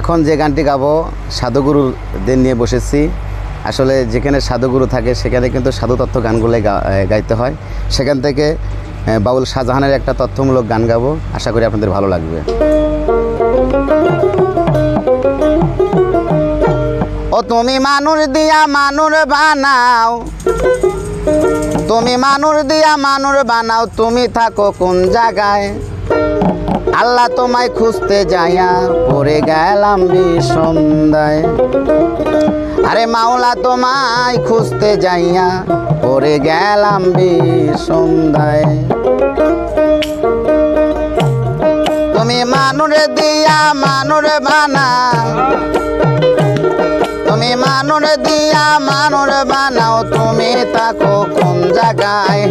এখন যে গানটি গাবো সাধুগুরুদের নিয়ে বসেছি। আসলে যেখানে সাধুগুরু থাকে, সেখানে কিন্তু সাধু তত্ত্ব গানগুলো গাইতে হয়। সেখান থেকে বাউল শাহজাহানের একটা তথ্যমূলক গান গাবো। আশা করি আপনাদের ভালো লাগবে। ও তুমি মানুষ দিয়া মানুষ বানাও। তুমি মানুষ দিয়া মানুষ বানাও। তুমি থাকো কোন জায়গায়? আল্লাহ তোমায় খুঁজতে যাইয়া পড়ে গেলাম বিষন্দায় আরে মাওলা তোমায় খুঁজতে যাইয়া পড়ে গেলাম বিষন্দায় তুমি মানুরে দিয়া, মানুরে বানাও তুমি মানুষ দিয়া মানুষ বানাও, তুমি থাকো কোন জায়গায়?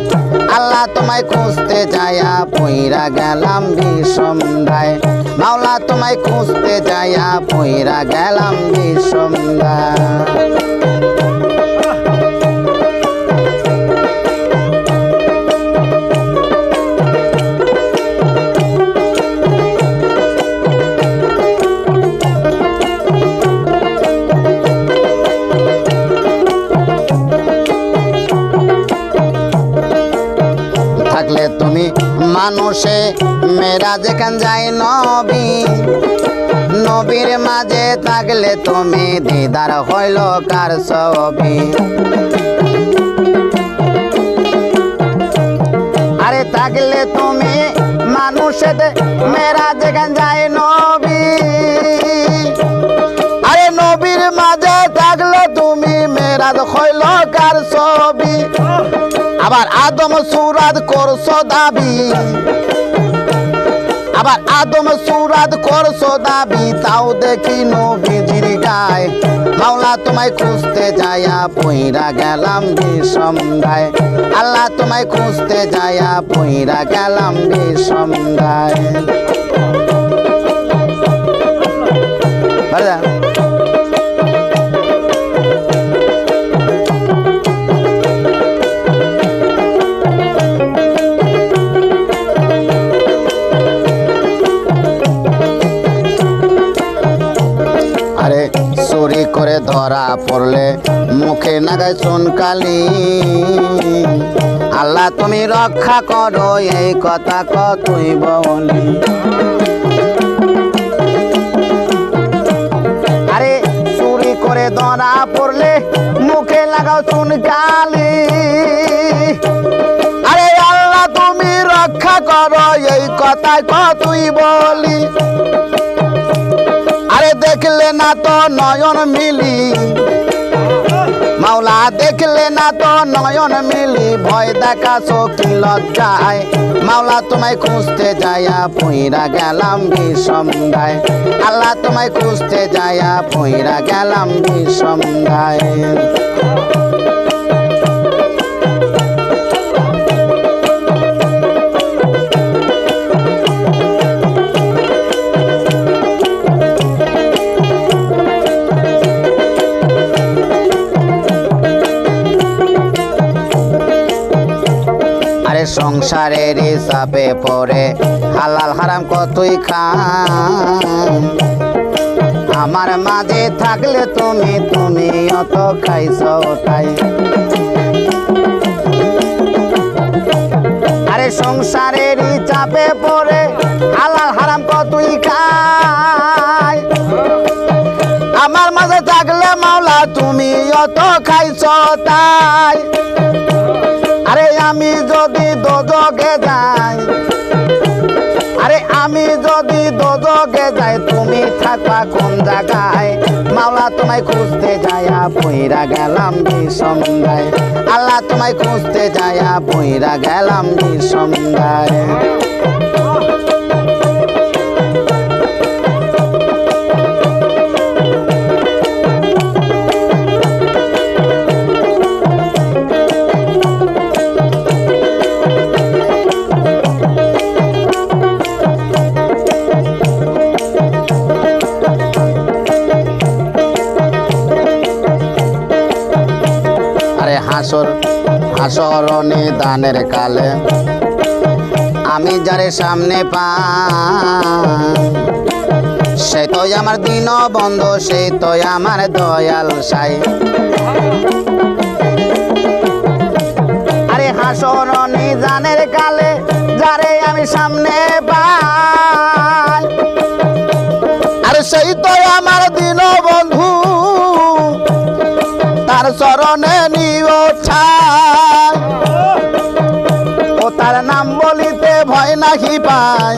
আল্লাহ তোমায় খুঁজতে যায়া পইরা গেলাম বিষমদায় মাওলা তোমায় খুঁজতে যায়া পইরা গেলাম বিষমদায় থাকলে তুমি মানুষে, মেয়েরা যেখান যায় নবী। নবীর মাঝে থাকলে তুমি দিদার হইল কার ছবি। আরে থাকলে তুমি মানুষে, মেয়েরা যেখান যায় নবী। আরে নবীর মাঝে থাকলে তুমি মেয়েরা হইল কার ছবি। আবার আদম সুরাদ করছ দাবি। আবার আদম সুরাদ করছ দাবি, তাও দেখি নবীজির গায়। মাওলা তোমায় খুঁজতে যায়া পইরা গেলাম বিষমদায় আল্লাহ তোমায় খুঁজতে যায়া পইরা গেলাম বিষমদায় পড়লে মুখে নাগায় চুনকালি আল্লাহ তুমি রক্ষা করো, এই কথা কতই বলি। আরে চুরি করে ধরা পড়লে মুখে লাগাও চুনকালি আরে আল্লাহ তুমি রক্ষা করো, এই কথা কতই বলি। আরে দেখলে না তো নয়ন মিলি। মাওলা দেখলে না তো নয়ন মিলি, ভয় দেখা কি লজ্জায়। মাওলা তোমায় খুঁজতে যায়া পইরা গেলাম বিষমদায় আল্লাহ তোমায় খুঁজতে যায়া পইরা গেলাম বিষমদায় সংসারের চাপে পড়ে। হালাল হারাম কতই খান? আমার মাঝে থাকলে তুমি তুমি অত খাইছ তাই। আরে সংসারের চাপে পড়ে, হালাল হারাম কতই খায়? আমার মাঝে থাকলে মাওলা, তুমি অত খাইছ তাই। আরে আমি যদি দোজগে যাই। আরে আমি যদি দোজগে যাই, তুমি থাকবা কোন জায়গায়? মাওলা তোমায় খুঁজতে যায়া পইরা গেলাম সন্ধ্যায় আল্লাহ তোমায় খুঁজতে যায়া পইরা গেলাম বিষমদায় হাসর হাসর নিদানের কালে। আমি যারে সামনে পা সেই তো আমার দিন বন্ধু সেই তো আমার দয়াল সাই। আরে হাসরনি জানের কালে, যারে আমি সামনে পাই নাম বলিতে ভয় নাহি পাই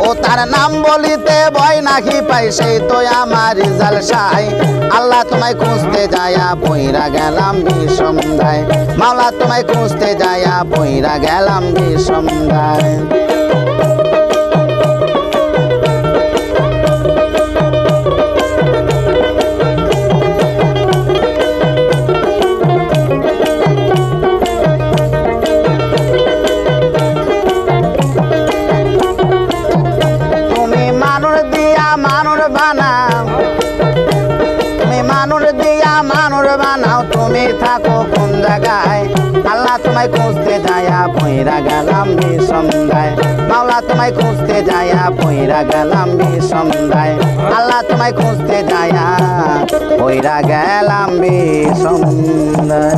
ও তার নাম বলিতে ভয় নাহি পাই সেই তো আমার রিজাল সাই। আল্লাহ তোমায় খুঁজতে যায়া বইরা গেলাম বিষমদায় মাওলা তোমায় খুঁজতে যায়া বইরা গেলাম বিষমদায় পইরা গেলাম সন্ধ্যায়। মাওলা তোমায় খুঁজতে যায়া পইরা গেলাম সন্ধ্যায়। আল্লাহ তোমায় খুঁজতে যায়া পইরা গেলাম বিষমদায়